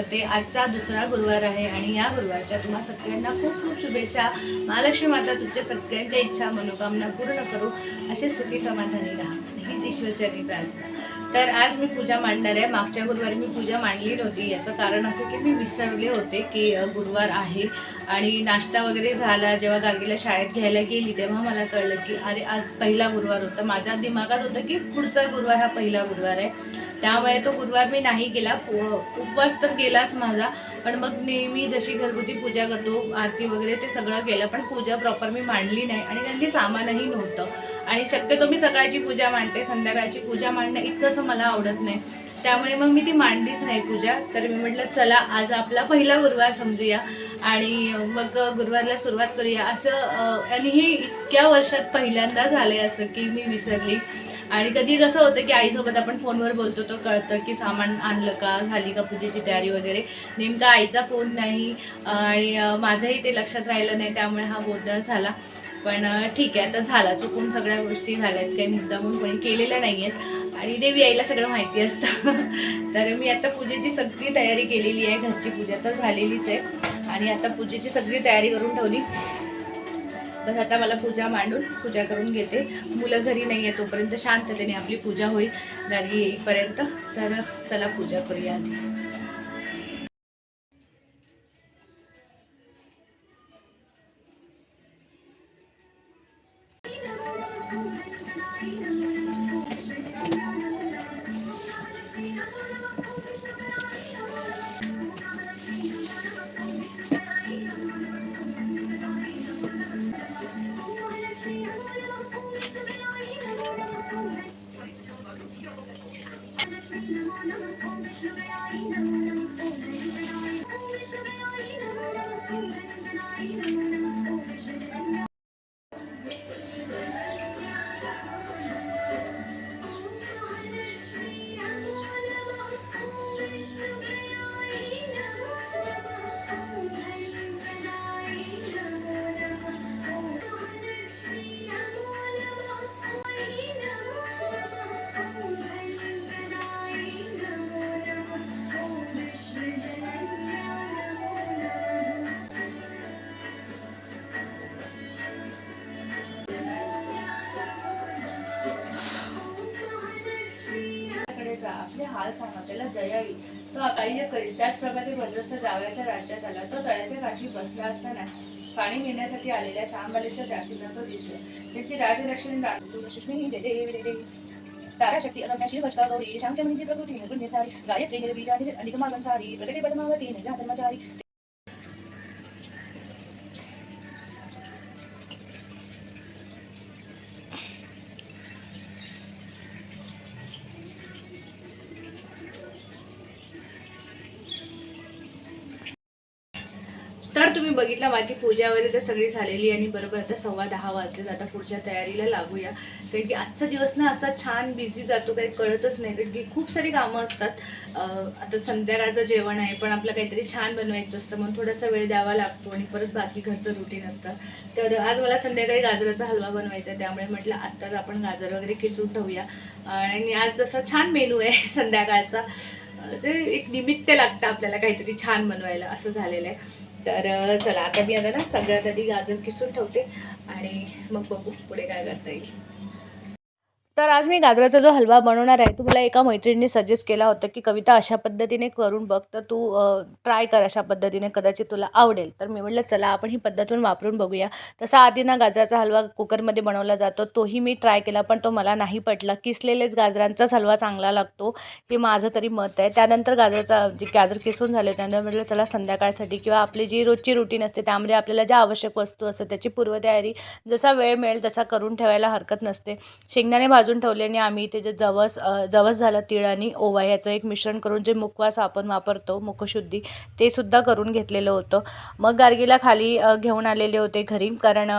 करते आजचा दुसरा गुरुवार आहे आणि या गुरुवारच्या तुम्हा सगळ्यांना खूप खूप शुभेच्छा. महालक्ष्मी माता तुमच्या सगळ्यांच्या इच्छा मनोकामना पूर्ण करू असे सुखी समाधानी राहा. हीच ईश्वरचरणी प्रार्थना. तर आज मी पूजा मांडणार आहे. मागच्या गुरुवारी मी पूजा मांडली नव्हती. याचं कारण असं की मी विसरले होते की गुरुवार आहे आणि नाश्ता वगैरे झाला. जेव्हा गार्गीला शाळेत घ्यायला गेली तेव्हा मला कळलं की अरे आज पहिला गुरुवार होता. माझ्या दिमागात होतं की पुढचा गुरुवार हा पहिला गुरुवार आहे. त्यामुळे तो गुरुवार मी नाही केला. उपवास तर केलाच माझा. पण मग नेहमी जशी घरगुती पूजा करतो आरती वगैरे ते सगळं केलं पण पूजा प्रॉपर मी मांडली नाही आणि त्यांनी सामानही नव्हतं. आणि शक्यतो मी सकाळची पूजा मांडते संध्याकाळची पूजा मांडणं इतकंसं मला आवडत नाही. त्यामुळे मग मी ती मांडलीच नाही पूजा. तर मी म्हटलं चला आज आपला पहिला गुरुवार समजूया आणि मग गुरुवारला सुरुवात करूया. असं आणि हे इतक्या वर्षात पहिल्यांदा झालं आहे असं की मी विसरली. आणि कधी कसं होतं की आईसोबत आपण फोनवर बोलतो तर कळतं की सामान आणलं का झाली का पूजेची तयारी वगैरे. नेमका आईचा फोन नाही आणि माझंही ते लक्षात राहिलं नाही त्यामुळे हा गोंधळ झाला. पण ठीक आहे आता झाला. चुकून सगळ्या गोष्टी झाल्या आहेत. काही मुद्दामून कोणी केलेल्या नाही आहेत. आणि देवी आईला सगळं माहिती असतं. तर मी आता पूजेची सगळी तयारी केलेली आहे. घरची पूजा तर झालेलीच आहे. आणि आता पूजेची सगळी तयारी करून ठेवली. बस आता मला पूजा मांडून पूजा करून घेते. मुलं घरी नाही आहे तोपर्यंत शांततेने आपली पूजा होईल. घरी येईपर्यंत. तर चला पूजा करूया आधी दयावी तो अकाईने करील त्याचप्रमाणे भद्रस्थ जावयाच्या राज्यात आला. तो तळ्याच्या काठी बसला असताना पाणी घेण्यासाठी आलेल्या श्यामबालेच्या दासींना तो दिसला. त्यांची राजलक्ष्मी तू देवी ताराशक्ती अगम्या शिवष्टा गौरी शांतमंदी प्रकृती निर्गुण्यधारी गायत्री निर्बीजानि अधिकमागंसारी प्रगती पद्मावती निजा धर्मचारी बघितला माझी पूजा वगैरे तर सगळी झालेली आणि बरोबर आता सव्वा दहा वाजले आता पुढच्या तयारीला लागूया. कारण की आजचा दिवस ना असा छान बिझी जातो काही कळतच नाही. कारण की खूप सारी कामं असतात. आता संध्याकाळचं जेवण आहे पण आपलं काहीतरी छान बनवायचं असतं. मग थोडासा वेळ द्यावा लागतो आणि परत बाकी घरचं रुटीन असतं. तर आज मला संध्याकाळी गाजराचा हलवा बनवायचा आहे. त्यामुळे म्हटलं आत्ताच आपण गाजर वगैरे किसून ठेवूया. आणि आज जसा छान मेनू आहे संध्याकाळचा. ते एक निमित्त लागतं आपल्याला काहीतरी छान बनवायला. असं झालेलं आहे. तर चला आता मी आता ना सगळ्यात आधी गाजर किसून ठेवते आणि मग बघू पुढे काय करता येईल. तर आज मी गाजराचा जो हलवा बनवणार आहे तू मला एका मैत्रिणीने सजेस्ट केला होता की कविता अशा पद्धतीने करून बघ तर तू ट्राय कर अशा पद्धतीने कदाचित तुला आवडेल. तर मी म्हटलं चला आपण ही पद्धतून वापरून बघूया. तसा आधी ना गाजराचा हलवा कुकरमध्ये बनवला जातो तोही मी ट्राय केला पण तो मला नाही पटला. किसलेलेच गाजरांचाच हलवा चांगला लागतो हे माझं तरी मत आहे. त्यानंतर गाजराचा जे गाजर किसून झाले त्यानंतर म्हटलं चला संध्याकाळसाठी किंवा आपली जी रोजची रुटीन असते त्यामध्ये आपल्याला ज्या आवश्यक वस्तू असतात त्याची पूर्वतयारी जसा वेळ मिळेल तसा करून ठेवायला हरकत नसते. शेंगदाणे भाजून ठेवले आणि आम्ही ते जे जवस जवस झालं तीळ आणि ओवा याचं एक मिश्रण करून जे मुखवास आपण वापरतो मुखशुद्धी ते सुद्धा करून घेतलेलं होतं. मग गार्गीला खाली घेऊन आलेले होते घरी कारण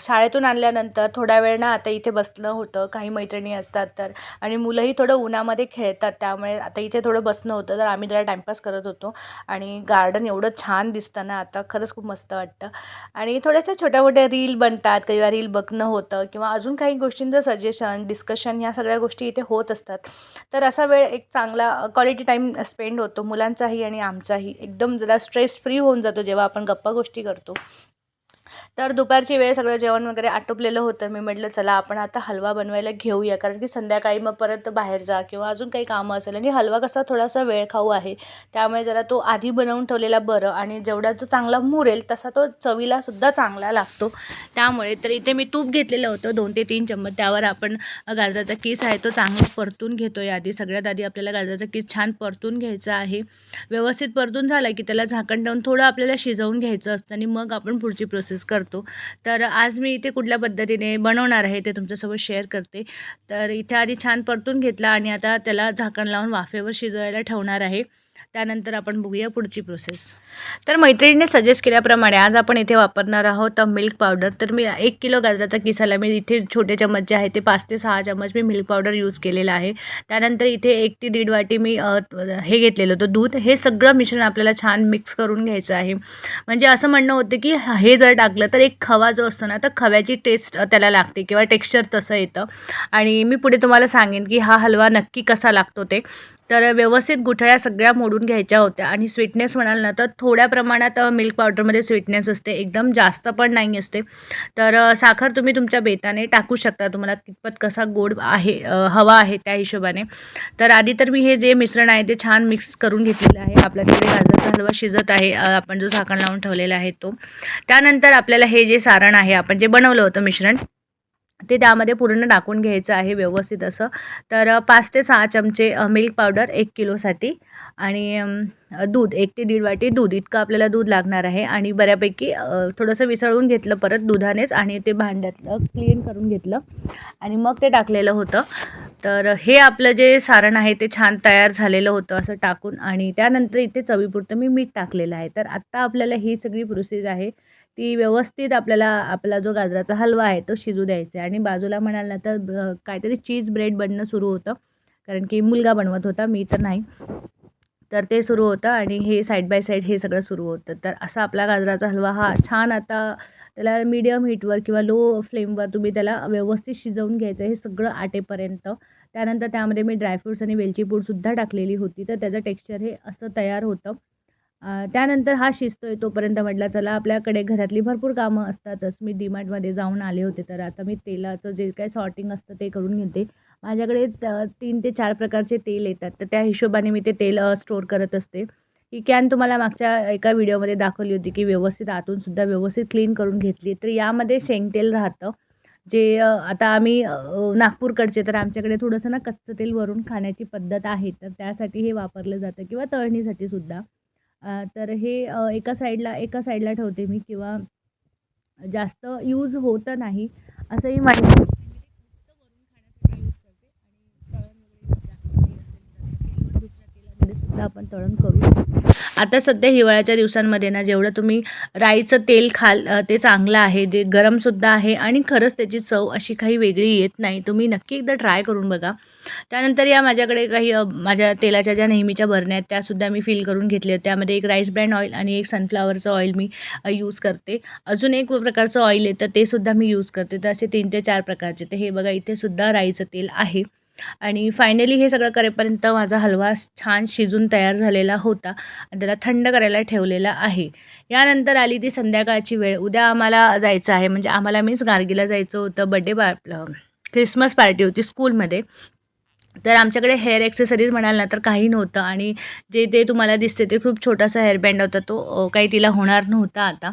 शाळेतून आणल्यानंतर थोड्या वेळ ना आता इथे बसणं होतं. काही मैत्रिणी असतात तर. आणि मुलंही थोडं उन्हामध्ये खेळतात. त्यामुळे आता इथे थोडं बसणं होतं. तर आम्ही जरा टाईमपास करत होतो. आणि गार्डन एवढं छान दिसतं ना. आता खरंच खूप मस्त वाटतं. आणि थोड्याशा छोट्या मोठ्या रील बनतात. कधी वेळा रील बघणं होतं. किंवा अजून काही गोष्टींचं सजेशन डिस्कशन ह्या सगळ्या गोष्टी इथे होत असतात. तर असा वेळ एक चांगला क्वालिटी टाईम स्पेंड होतो. मुलांचाही आणि आमचाही. एकदम जरा स्ट्रेस फ्री होऊन जातो जेव्हा आपण गप्पा गोष्टी करतो. तर दुपारची वेळ सगळं जेवण वगैरे आटोपलेलं होतं. मी म्हटलं चला आपण आता हलवा बनवायला घेऊया. कारण की संध्याकाळी मग परत बाहेर जा किंवा अजून काही कामं असेल आणि हलवा कसा थोडासा वेळ खाऊ आहे. त्यामुळे जरा तो आधी बनवून ठेवलेला बरं आणि जेवढा जो चांगला मुरेल तसा तो चवीला सुद्धा चांगला लागतो. त्यामुळे तर इथे मी तूप घेतलेलं होतं दोन ते तीन चम्मच. त्यावर आपण गाजराचा किस आहे तो चांगला परतून घेतो आहे आधी. सगळ्यात आधी आपल्याला गाजराचा किस छान परतून घ्यायचा आहे. व्यवस्थित परतून झाला की त्याला झाकण ठेवून थोडं आपल्याला शिजवून घ्यायचं असतं आणि मग आपण पुढची प्रोसेस करतो. तर आज मी इथे कुठल्या पद्धतीने बनवणार आहे ते तुमच्यासोबत शेअर करते. तर इथे आधी छान परतून घेतला आणि आता त्याला झाकण लावून वाफेवर शिजवायला ठेवणार आहे. त्यानंतर आपण बघूया पुढची प्रोसेस तर मैत्रिणीने सजेस्ट केल्याप्रमाणे आज आपण इथे वापरणार आहोत मिल्क पावडर तर मी एक किलो गाजराचा किसाला मी इथे छोटे चम्मच जे आहे ते पाच ते सहा चम्मच मी मिल्क पावडर यूज केलेला आहे. त्यानंतर इथे एक ते दीड वाटी मी हे घेतलेलं होतं दूध. हे सगळं मिश्रण आपल्याला छान मिक्स करून घ्यायचं आहे. म्हणजे असं म्हणणं होतं की हे जर टाकलं तर एक खवा जो असतो ना तर खव्याची टेस्ट त्याला लागते किंवा टेक्स्चर तसं येतं. आणि मी पुढे तुम्हाला सांगेन की हा हलवा नक्की कसा लागतो ते. तर व्यवस्थित गुठळ्या सगळ्या मोडून घ्यायच्या होत्या. आणि स्वीटनेस म्हणाल ना तर थोड्या प्रमाणात मिल्क पावडरमध्ये स्वीटनेस असते. एकदम जास्त पण नाही असते. तर साखर तुम्ही तुमच्या बेताने टाकू शकता. तुम्हाला कितपत कसा गोड आहे हवा आहे त्या हिशोबाने. तर आधी तर मी हे जे मिश्रण आहे ते छान मिक्स करून घेतलेलं आहे. आपल्या तिकडे हलवा शिजत आहे. आपण जो झाकण लावून ठेवलेला आहे तो. त्यानंतर आपल्याला हे जे सारण आहे आपण जे बनवलं होतं मिश्रण ते त्यामध्ये पूर्ण टाकून घ्यायचं आहे व्यवस्थित असं. तर पाच ते सहा चमचे मिल्क पावडर एक किलोसाठी आणि दूध एक ते दीड वाटी दूध. इतकं आपल्याला दूध लागणार आहे आणि बऱ्यापैकी थोडंसं विसळून घेतलं परत दुधानेच आणि ते भांड्यातलं क्लीन करून घेतलं आणि मग ते टाकलेलं होतं. तर हे आपलं जे सारण आहे ते छान तयार झालेलं होतं असं टाकून आणि त्यानंतर इथे चवीपुरतं मी मीठ टाकलेलं आहे. तर आत्ता आपल्याला ही सगळी प्रोसेस आहे. ती व्यवस्थित आपल्याला आपला जो गाजराचा हलवा आहे तो शिजू द्यायचा आहे. आणि बाजूला म्हणाल ना तर काहीतरी चीज ब्रेड बनणं सुरू होतं. कारण की मुलगा बनवत होता मी तर नाही. तर ते सुरू होतं आणि हे साईड बाय साईड हे सगळं सुरू होतं. तर असा आपला गाजराचा हलवा हा छान आता त्याला मीडियम हीटवर किंवा लो फ्लेमवर तुम्ही त्याला व्यवस्थित शिजवून घ्यायचं हे सगळं आटेपर्यंत. त्यानंतर त्यामध्ये मी ड्रायफ्रूट्स आणि वेलची पूडसुद्धा टाकलेली होती. तर त्याचं टेक्स्चर हे असं तयार होतं. त्यानंतर हा शिजतोय तोपर्यंत म्हटलं चला आपल्याकडे घरातली भरपूर कामं असतातच. मी डीमार्टमध्ये जाऊन आले होते तर आता मी तेलाचं जे काही सॉर्टिंग असतं ते करून घेते. माझ्याकडे त- तीन ते चार प्रकारचे तेल येतात. तर त्या हिशोबाने मी ते तेल स्टोअर करत असते. ही कॅन तुम्हाला मागच्या एका व्हिडिओमध्ये दाखवली होती की व्यवस्थित आतूनसुद्धा व्यवस्थित क्लीन करून घेतली तर यामध्ये शेंगतेल राहतं. जे आता आम्ही नागपूरकडचे तर आमच्याकडे थोडंसं ना कच्चं तेल वरून खाण्याची पद्धत आहे. तर त्यासाठी हे वापरलं जातं किंवा तळणीसाठी सुद्धा. तर हे एका साईडला एका साईडला ठेवते मी किंवा जास्त यूज होतं नाही असंही माहिती सुद्धा आपण तळण करू शकतो. आता सध्या हिवाळ्याच्या दिवसांमध्ये ना जेवढं तुम्ही राईचं तेल खाल ते चांगलं आहे जे गरमसुद्धा आहे आणि खरंच त्याची चव अशी काही वेगळी येत नाही तुम्ही नक्की एकदा ट्राय करून बघा त्यानंतर या माझ्याकडे काही माझ्या तेलाच्या ज्या नेहमीच्या भरण्या आहेत त्यासुद्धा मी फिल करून घेतल्या त्यामध्ये एक राईस ब्रँड ऑइल आणि एक सनफ्लावरचं ऑइल मी यूज करते. अजून एक प्रकारचं ऑइल येतं ते सुद्धा मी यूज करते. तर असे तीन ते चार प्रकारचे तर हे बघा इथे सुद्धा राईचं तेल आहे. आणि फायनली हे सगळं करेपर्यंत माझा हलवा छान शिजून तयार झालेला होता आणि त्याला थंड करायला ठेवलेला आहे. यानंतर आली ती संध्याकाळची वेळ. उद्या आम्हाला जायचं आहे. म्हणजे आम्हाला मीच गार्गीला जायचं होतं. बड्डे पा क्रिसमस पार्टी होती स्कूलमध्ये तर आमच्याकडे हेअर ॲक्सेसरीज म्हणाल ना तर काही नव्हतं. आणि जे ते तुम्हाला दिसते ते खूप छोटासा हेअरबँड होता तो काही तिला होणार नव्हता आता.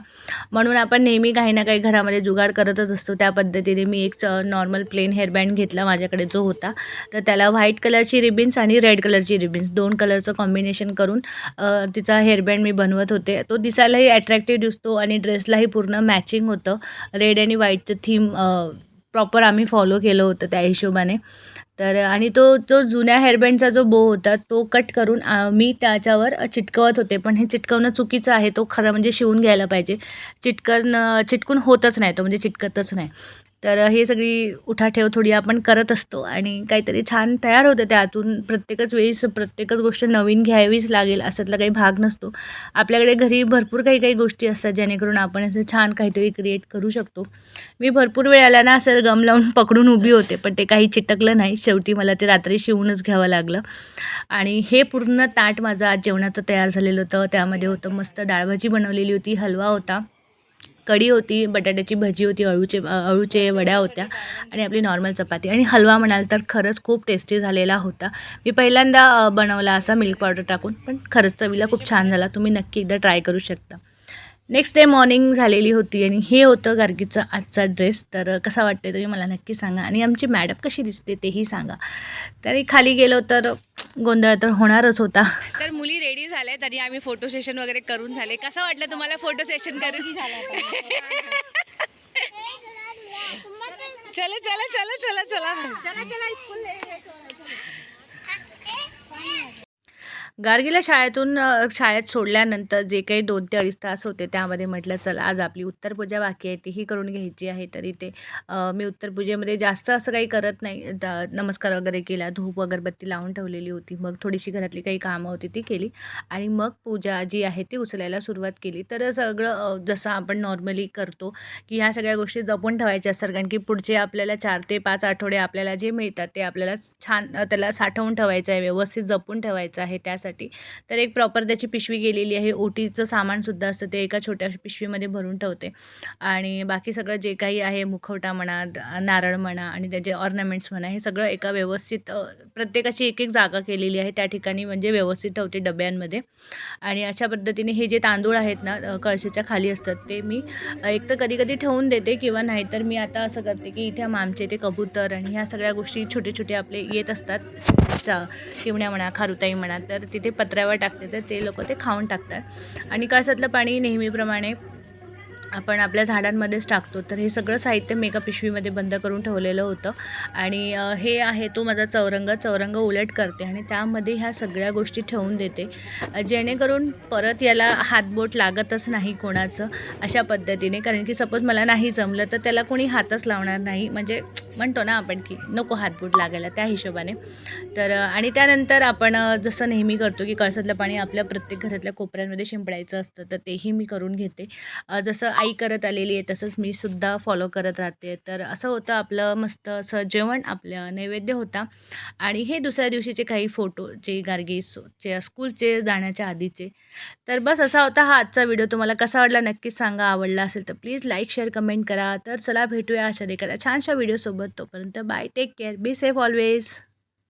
म्हणून आपण नेहमी काही ना काही घरामध्ये जुगाड करतच असतो. त्या पद्धतीने मी एक नॉर्मल प्लेन हेअरबँड घेतला माझ्याकडे जो होता. तर त्याला व्हाईट कलरची रिबिन्स आणि रेड कलरची रिबिन्स दोन कलरचं कॉम्बिनेशन करून तिचा हेअरबँड मी बनवत होते. तो दिसायलाही अट्रॅक्टिव्ह दिसतो आणि ड्रेसलाही पूर्ण मॅचिंग होतं. रेड आणि व्हाईटचं थीम प्रॉपर आम्ही फॉलो केलं होतं त्या हिशोबाने. तर आणि तो जो जुन्या हेअरबँडचा जो बो होता तो कट करून मी त्याच्यावर चिटकवत होते. पण हे चिटकवणं चुकीचं आहे. तो खरं म्हणजे शिवून घ्यायला पाहिजे. चिटकन चिटकून होतच नाही तो म्हणजे चिटकतच नाही. तर हे सगळी उठाठेव थोडी आपण करत असतो आणि काहीतरी छान तयार होतं त्यातून. प्रत्येकच वेळेस प्रत्येकच गोष्ट नवीन घ्यावीच लागेल असातला काही भाग नसतो. आपल्याकडे घरी भरपूर काही काही गोष्टी असतात जेणेकरून आपण असं छान काहीतरी क्रिएट करू शकतो. मी भरपूर वेळाला ना असं गम लावून पकडून उभी होते पण ते काही चिटकलं नाही. शेवटी मला ते रात्री शिवूनच घ्यावं लागलं. आणि हे पूर्ण ताट माझं आज जेवणाचं तयार झालेलं होतं. त्यामध्ये होतं मस्त डाळभाजी बनवलेली होती हलवा होता. कढी होती बटाट्याची भजी होती अळूचे अळूचे वड्या होत्या आणि आपली नॉर्मल चपाती. आणि हलवा म्हणाल तर खरंच खूप टेस्टी झालेला होता. मी पहिल्यांदा बनवला असा मिल्क पावडर टाकून पण खरंच चवीला खूप छान झाला. तुम्ही नक्की एकदा ट्राय करू शकता. नेक्स्ट डे मॉर्निंग झालेली होती आणि हे होतं गार्गीचा आजचा ड्रेस तर कसा वाटते तुम्ही मला नक्की सांगा. आणि आमची मॅडम कशी दिसते तेही सांगा. तरी खाली गेलो तर गोंधळ तर होणारच होता. तर मुली रेडी झाल्या तरी आम्ही फोटो सेशन वगैरे करून झाले. कसं वाटलं तुम्हाला फोटो सेशन करून? चला चला चला चला चला. गार्गीला शाळेतून शाळेत सोडल्यानंतर जे काही दोन ते अडीच तास होते त्यामध्ये म्हटलं चला आज आपली उत्तरपूजा बाकी आहे तीही करून घ्यायची आहे तरी ते मी उत्तरपूजेमध्ये जास्त असं काही करत नाही. द- नमस्कार वगैरे केला धूप अगरबत्ती लावून ठेवलेली होती. मग थोडीशी घरातली काही कामं होती ती केली. आणि मग पूजा जी आहे ती उचलायला सुरुवात केली. तर सगळं जसं आपण नॉर्मली करतो की ह्या सगळ्या गोष्टी जपून ठेवायच्या असतात. कारण की पुढचे आपल्याला चार ते पाच आठवडे आपल्याला जे मिळतात ते आपल्याला छान त्याला साठवून ठेवायचं आहे व्यवस्थित जपून ठेवायचं आहे. त्यासाठी तर एक प्रॉपर त्याची पिशवी गेलेली आहे. ओटीचं सामानसुद्धा असतं. ते एका छोट्या पिशवीमध्ये भरून ठेवते. आणि बाकी सगळं जे काही आहे मुखवटा म्हणा नारळ म्हणा आणि त्याचे ऑर्नामेंट्स म्हणा हे सगळं एका व्यवस्थित प्रत्येकाची एक एक जागा केलेली आहे. त्या ठिकाणी म्हणजे व्यवस्थित ठेवते डब्यांमध्ये. आणि अशा पद्धतीने हे जे तांदूळ आहेत ना कळशीच्या खाली असतात ते मी एक तर कधी कधी ठेवून देते किंवा नाहीतर मी आता असं करते की इथे आमचे ते कबूतर आणि ह्या सगळ्या गोष्टी छोटे छोटे आपले येत असतात. चा चिमण्या म्हणा खारुताई म्हणा तर तिथे पत्र्यावर टाकते तर ते लोक ते खाऊन टाकतात. आणि कासातलं पाणी नेहमीप्रमाणे आपण आपल्या झाडांमध्येच टाकतो. तर हे सगळं साहित्य मी एका पिशवीमध्ये बंद करून ठेवलेलं होतं. आणि हे आहे तो माझा चौरंग. चौरंग उलट करते आणि त्यामध्ये ह्या सगळ्या गोष्टी ठेवून देते. जेणेकरून परत याला हातबोट लागतच नाही कोणाचं अशा पद्धतीने. कारण की सपोज मला नाही जमलं तर त्याला कोणी हातच लावणार नाही. म्हणजे म्हणतो ना आपण की नको हातबोट लागायला त्या हिशोबाने. तर आणि त्यानंतर आपण जसं नेहमी करतो की कळसातलं पाणी आपल्या प्रत्येक घरातल्या कोपऱ्यांमध्ये शिंपडायचं असतं तर तेही मी करून घेते. जसं आई करत आलेली आहे तसंच मी सुद्धा फॉलो करत राहते. तर असं होतं आपलं मस्त असं जेवण आपलं नैवेद्य होता. आणि हे दुसऱ्या दिवशीचे काही फोटो जे गार्गीचे स्कूलचे जाण्याच्या आधीचे. तर बस असा होता हा आजचा व्हिडिओ तुम्हाला कसा वाटला नक्कीच सांगा. आवडला असेल तर प्लीज लाईक शेअर कमेंट करा. तर चला भेटूया अशा एखाद्या छानशा व्हिडिओसोबत तोपर्यंत bye take care be safe always